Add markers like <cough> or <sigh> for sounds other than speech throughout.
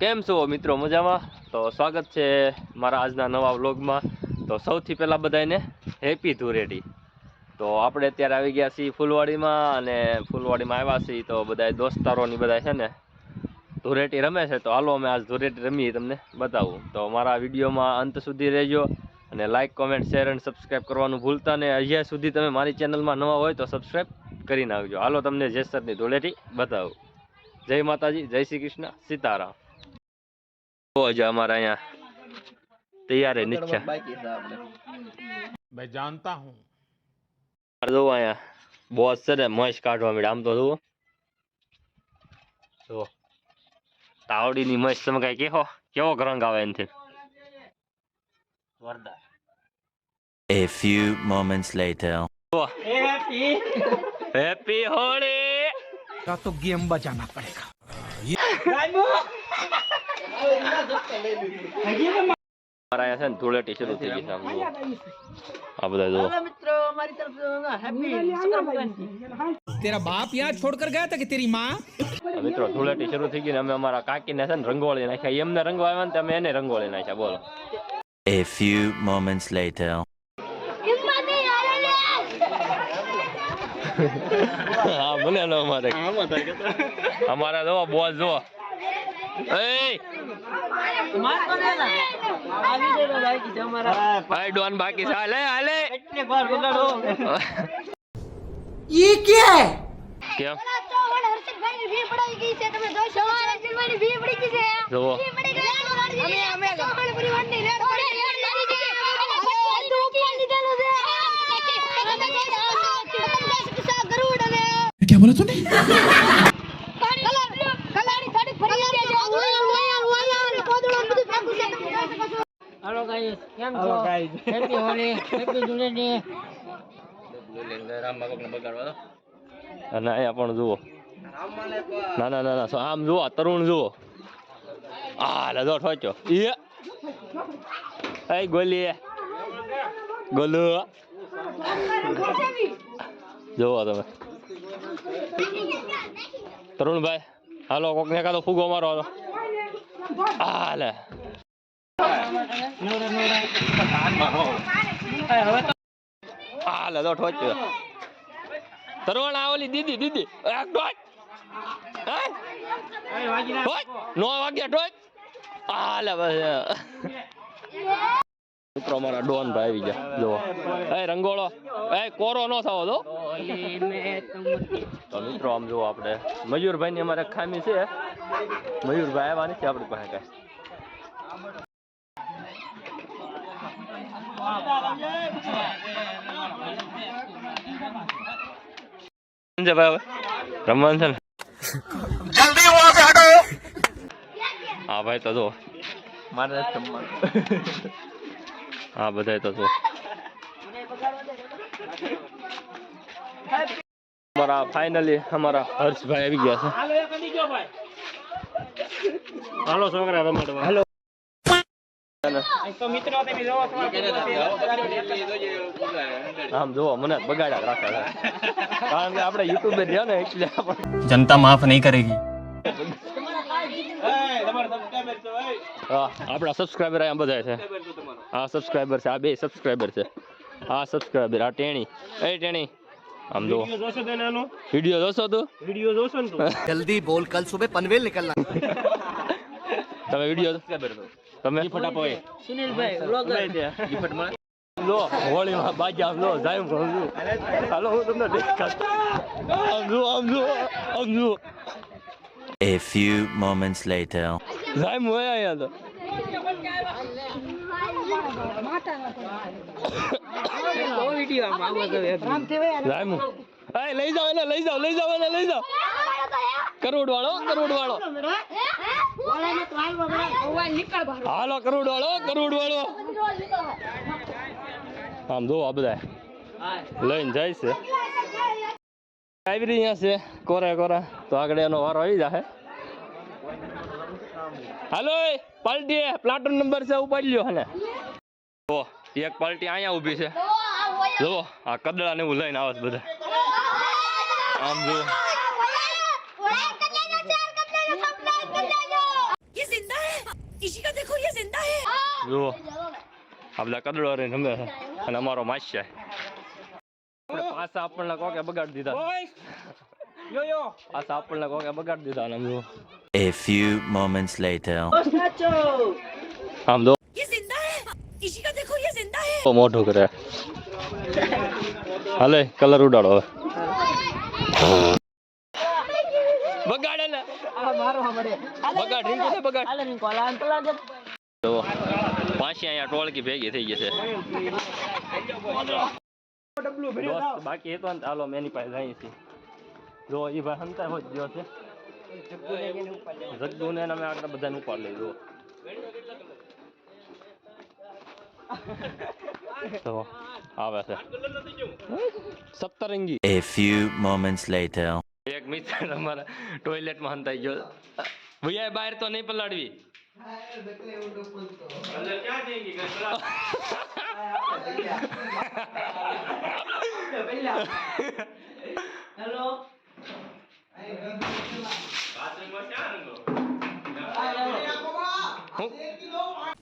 કેમ છો મિત્રો મજામાં? તો સ્વાગત છે મારા આજના નવા વ્લોગમાં. તો સૌથી પહેલાં બધાને હેપી ધૂરેટી તો આપણે અત્યારે આવી ગયા છીએ ફૂલવાડીમાં અને ફૂલવાડીમાં આવ્યા છીએ તો બધા દોસ્તારોની બધા છે ને ધૂરેટી રમે છે. તો હાલો અમે આજ ધૂળેટી રમીએ તમને બતાવું. તો મારા વિડીયોમાં અંત સુધી રહેજો અને લાઇક કોમેન્ટ શેર અને સબસ્ક્રાઈબ કરવાનું ભૂલતા ને અહીંયા સુધી તમે મારી ચેનલમાં નવા હોય તો સબસ્ક્રાઈબ કરી નાખજો. હાલો તમને જેસરની ધૂળેટી બતાવું. જય માતાજી, જય શ્રી કૃષ્ણ, સીતારામ. તો જ અમારા અહીંયા તૈયાર હે નીચે मैं जानता हूँ જો અહીંયા બોસ છે ને મોશ કાઢવા મળ્યા આમ તો જુઓ જુઓ તાવડીની મસ્ત તમે કઈ કેવો કેવો રંગ આવે એનથી વરદાન A few moments later. Happy Holi का तो गेम बजाना पड़ेगा તેરા બાપ યહાં છોડકર ગયા હતા કે તેરી માં? મિત્રો ધૂળેટી શરૂ થઈ ગઈ અમે અમારા કાકીને ને રંગોળી નાખ્યા. એમને રંગવા ને તમે એને રંગોળી નાખ્યા બોલો. A few moments later. <laughs> હા મને અમારે અમારા જોવા બોલ જો ભાઈ ડોન બાકી છે હાલે હાલે ये क्या है કેમ જુઓ क्या बोला तूने ગાઈસ કેમ છો? હેપી હોલી હેપી ધૂળેટી અને અહીંયા પણ જુઓ. ના ના ના ના આમ જુઓ તરુણ જુઓ. આ લે જો ઠોચ્યો એ એ ગોલી ગોલુ. જુઓ તમે. તરુણભાઈ હાલો કોકને કાતો ફૂગો મારો હાલો આ લે આ લે ઠોચ્યો તરુણ આ ઓલી દીદી દીદી ટોચ ટોચ નો વાગ્યા ટોચ બસ મિત્રો અમારા ડોન ભાઈ આવી ગયા જો એ રંગોળો એ કોરો નો થવો તો તો મિત્રો આમ જુઓ આપણે મયુરભાઈ ની અમારે ખામી છે મયુરભાઈ આવવાની છે આપણી પાસે કાંઈ સંજયભાઈ હવે રમવાનું છે ને હા ભાઈ તો જો. મારે હા બધાય તો જો અમારા ફાઇનલી અમારા હર્ષભાઈ આવી ગયા છે. હાલો છોકરા રમાડવા. હાલો. તો જનતા માફ નહીં કરેગી. આપણા સબસ્ક્રાઇબર આ બધા છે. આ સબસ્ક્રાઇબર છે આ બે સબસ્ક્રાઇબર છે. આ સબસ્ક્રાઇબર આ ટેણી. એ ટેણી આમ જો <laughs> જલ્દી બોલ કલ સુબહ પનવેલ નીકળના. તમે વીડિયો સબસ્ક્રાઇબર તમે ફટાફો એ સુનિલભાઈ વ્લોગર. જો <laughs> હોળીમાં બાજા લો જો જાય આમ જો હાલો હું તમને દેખાડતો આમ જો આમ જો આમ જો A few moments later. જાય મોયા અહીંયા તો. લઈ જાઓ લઈ જાઓ લઈ જાઓ લઈ જાઓ. કરોડ વાળો કરોડ વાળો હાલો. કરોડ વાળો કરોડ વાળો આમ જો આ બધા લઈને જાય છે. આવી રહ્યા છે કોરા કોરા. તો આગળ એનો વારો આવી જશે હાલો એ, પાલટી પ્લાટૂન નંબર છે ઉપાડી લ્યો હને તો એક પાલટી અહીંયા ઊભી છે. જો આ કદડા ને એવું લઈને આવે છે બધા. આમ જો. જુઓ આ બધા કદડો રહીને રમે છે અને અમારો માસ્ય આપણે પાછા આપણને કોકે બગાડી દીધા પાછા આપણને કોકે બગાડી દીધા અને આમ જુઓ A few moments later. આમ જો ये जिंदा है किसी का देखो ये जिंदा है તો મોઢું કરે હાલે કલર ઉડાડો હવે બગાડે ને બગાડ રીંગુ ને બગાડ તો પાછી અહીંયા ટોળકી ભેગી થઈ ગઈ છે. દોસ્ત બાકી હતો ને હાલો મેં પાસે જઈએ છીએ. જો એ ભાઈ હંતા હોય ગયો છે. જગ્ગુ ને અમે આગળ બધાને ઉપાડ લઈ જો. તો આવે છે. સપ્તરંગી. A few moments later. એક મિત્ર અમારા ટોયલેટમાં હંતાઈ ગયો. ભૈયા બહાર તો નહીં પલાડવી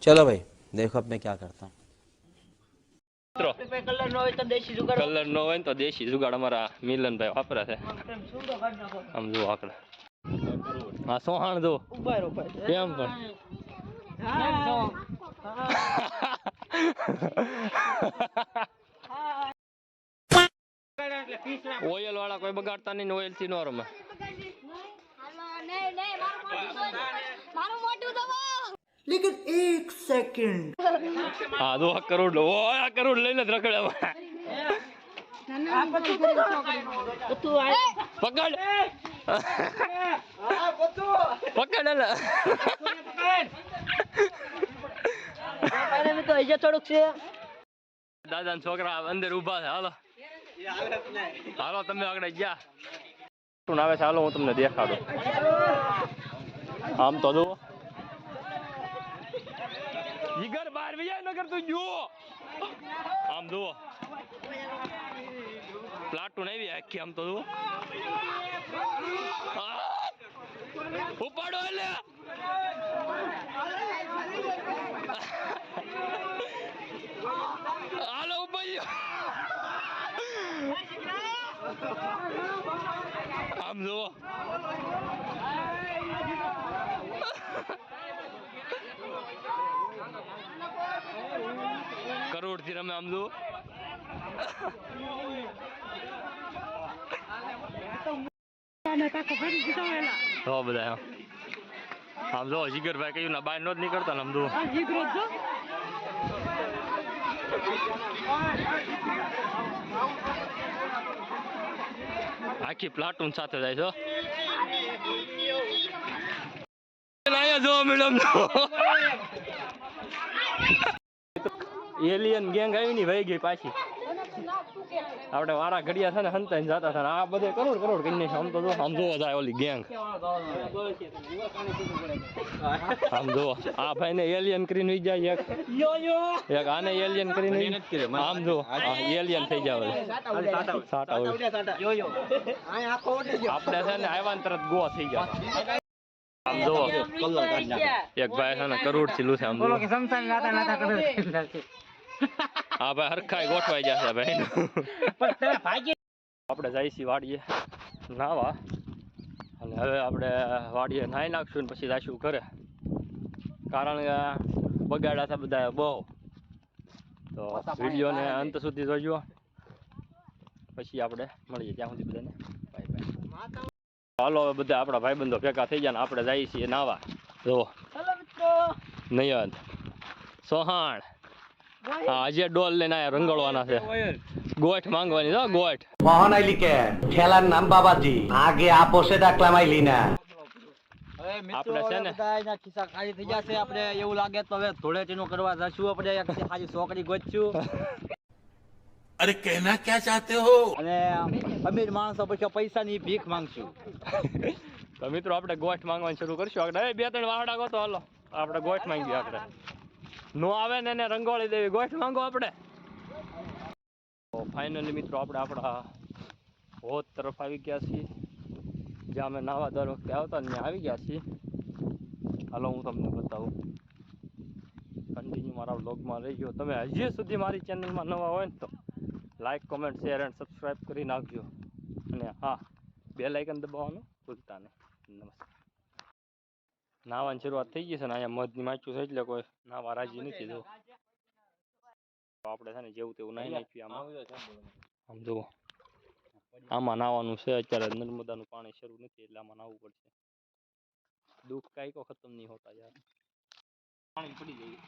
चलो भाई देखो अब मैं क्या करता हूँ મિત્રો કલર નો હોય તો દેશી જુગાડ કલર નો હોય ને તો દેશી જુગાડ અમારા મિલનભાઈ વાપરે છે શું તો કાઢ નાખો આમ જુઓ આપણે હા સોહાણ જો ઉપર ઉપર એમ પણ? ઓઇલ વાળા કોઈ બગાડતા નહીં ઓઇલથી નો રમે. લેકિન એક સેકન્ડ. હા તો આ કરોડ. લો આ કરોડ લઈને જ રખડ્યા પકડ. પકડ છે. દાદા છોકરા અંદર ઊભા છે. હાલો. હાલો તમે આગળ ગયા. શું આવે છે? હાલો હું તમને દેખાડું. આમ તો જુઓ. જીગર બાર વિજયનગર નગર તું જુઓ. આમ જુઓ. પ્લાટૂન આવી આખી આમ તો! ઉપાડો એટલે! હાલો, ઉપાડ્યો. આમ જુઓ. કરોડથી રમે આમ જુઓ. તો બધા આમ. આમ જો જીગરભાઈ કહ્યું ના બાય નો જ નીકળતા આમ જો આખી પ્લાટૂન સાથે જાય છો જો મેડમ એલિયન ગેંગ આવી ની વહી ગઈ પાછી. આપણે વારા ઘડિયા છે ને હંતાઈને જતા હતા આ બધે કરોડ કરોડ કરીને આમ તો જો, આમ જોવા જાય ઓલી ગેંગ આમ જો આ ભાઈ ને એલિયન કરીને વહી જાય એક. એક આને એલિયન કરીને આમ જો એલિયન થઈ જાય હવે. સાટા આપણે છે ને આવ્યા તરત ગોવા થઈ જો એક ભાઈ છે ને કરોડથી લૂસે આમ જો આ ભાઈ હરખાઈ ગોઠવાઈ જશે ભાઈ. આપણે જઈશી વાડીએ. નાવા. અને હવે આપણે વાડીએ નાહી નાખશું ને પછી જઈશું ઘરે. કારણ કે બગાડ્યા હતા બધા બહુ. તો વિડીયોને અંત સુધી જોજો. પછી આપણે મળીએ ત્યાં સુધી બધાને. Bye bye. હાલો હવે બધા આપણા ભાઈબંધો ભેગા થઈ ગયા ને આપણે જઈએ છીએ નાવા. જો. હેલો નયન. સોહાણ. હા આજે ડોલ લઈને આયા રંગળવાના છે. ગોઠ માંગવાની છે ગોઠ. મોહન આઈલી કે ઠેલાનું નામ બાબાજી. આગે આપો છે દાખલા માઈલી ના આપણે છે ને એના ખિસ્સા ખાલી થઈ જશે આપણે એવું લાગે તો હવે ધૂળેટીનું કરવા જશું આપણે. એક ખાલી છોકરી ગોતશું. અરે કહેના ક્યાં ચાહતે હો? અને અમીર માણસો પછી પૈસાની ભીખ માંગશું. તો મિત્રો આપણે ગોઠ માંગવાનું શરૂ કરશું. આપણે બે ત્રણ વાહડા ગોતો હાલો. આપણે ગોઠ માંગીએ આપણે. નો આવે ને એને રંગોળી દેવી. ગોઠ માંગો આપણે. ફાઇનલી મિત્રો આપણે આપણા હોદ તરફ આવી ગયા છીએ. જ્યાં અમે નાવા દર વખતે આવતા ને આવી ગયા છીએ. હાલો હું તમને બતાવું. કન્ટિન્યુ મારા બ્લોગમાં રહી ગયો તમે હજી સુધી મારી ચેનલમાં નવા હોય ને તો like comment share and subscribe કરી નાખજો. અને હા બે લાઇકન દબાવવાનું ભૂલતા નહીં. નાવાની શરૂઆત થઈ ગઈ છે ને અહીંયા મધની માચ્યું છે એટલે કોઈ નાવા રાજી નથી જો. તો આપણે છે ને જેવું તેવું નાહી નાખ્યું આમાં. આમ જુઓ. આમાં નાવાનું છે અત્યારે નર્મદાનું પાણી શરૂ નથી એટલે આમાં નાહવું પડશે. દુઃખ કાંઈક કો ખતમ નહીં હોતા યાર. પાણી પડી જાય.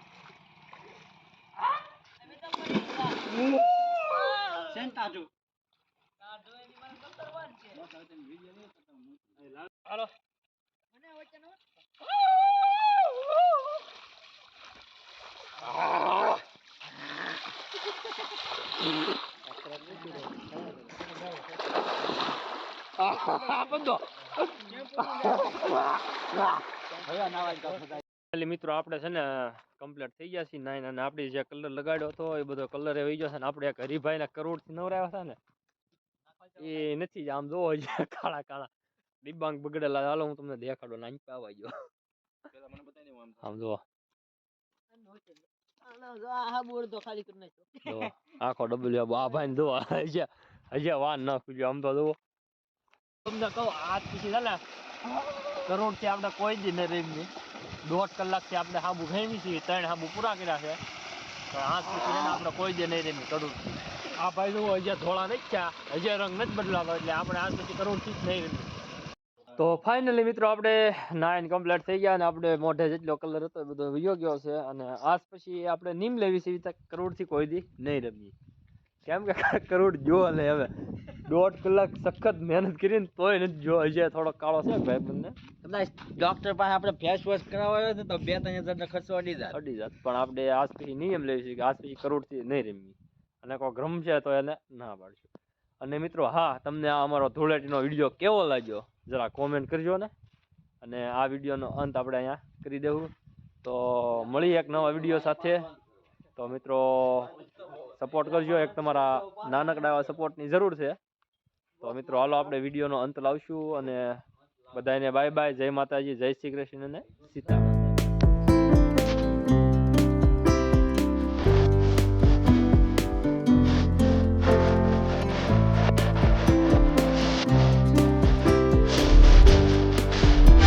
હાલો. બંધો મિત્રો આપણે છે ને કમ્પ્લીટ થઈ ગયા છીએ નાઈન અને આપણે જે કલર લગાડ્યો હતો એ બધો કલર એ વહી ગયો છે ને આપણે એક કરોડથી નવરાવ્યા હતા ને એ નથી જ આમ જોવો કાળા કાળા. ડિબાંગ બગડેલા હાલો હું તમને દેખાડો નાની પાવા ગયો આમ જુઓ હા બોર્ડ તો ખાલી કરી નાખ્યો. જુઓ આખો ડબલ્યુ આ ભાઈ ને જુઓ હજી હજી વાન ન ખુલ્યો આમ તો જુઓ તમને કહું આજ પછી છે ને કોઈ દી નહીં રહી દોઢ કલાકથી આપણે હાબુ ખેમી છીએ, ત્રણ હાબુ પૂરા કર્યા છે. આપણે કોઈ દી નહીં રહી કરોડ આ ભાઈ જો હજી ધોળા નહીં થયા, હજી રંગ નથી બદલાતો, એટલે આપણે આજ પછી કરોડથી જ નહીં રહી તો ફાઇનલી મિત્રો આપણે નાઇન કમ્પ્લીટ થઈ ગયા અને આપણે મોઢે જેટલો કલર હતો બધો વયો ગયો છે અને આજ પછી આપણે નીમ લેવી છે કરોડથી કોઈ દી નહીં રમીએ. કેમ કે કરોડ જો લે હવે. દોઢ કલાક સખત મહેનત કરીને તોય નથી જો હજી થોડો કાળો છે ભાઈ બંને. કદાચ ડોક્ટર પાસે આપણે ફેસ વોશ કરાવવા ને તો બે ત્રણ હજાર ખર્ચો અડી જાય. અડી જાય. પણ આપણે આજ પછી નિયમ છે કે આજ પછી કરોડથી નહીં રમી અને કોઈ ગ્રમ છે તો એને ના પાડશું. અને મિત્રો હા તમને આ અમારો ધૂળેટીનો વીડિયો કેવો લાગ્યો? જરા કોમેન્ટ કરજો ને. અને આ વિડીયોનો અંત આપણે અહીંયા કરી દેવું. તો મળીએ એક નવા વીડિયો સાથે. તો મિત્રો સપોર્ટ કરજો. એક તમારા નાનકડા એવા સપોર્ટની જરૂર છે. તો મિત્રો, હાલો આપણે વિડીયોનો અંત લાવશું અને બધાને બાય બાય જય માતાજી, જય શ્રી કૃષ્ણ અને સીતારામ.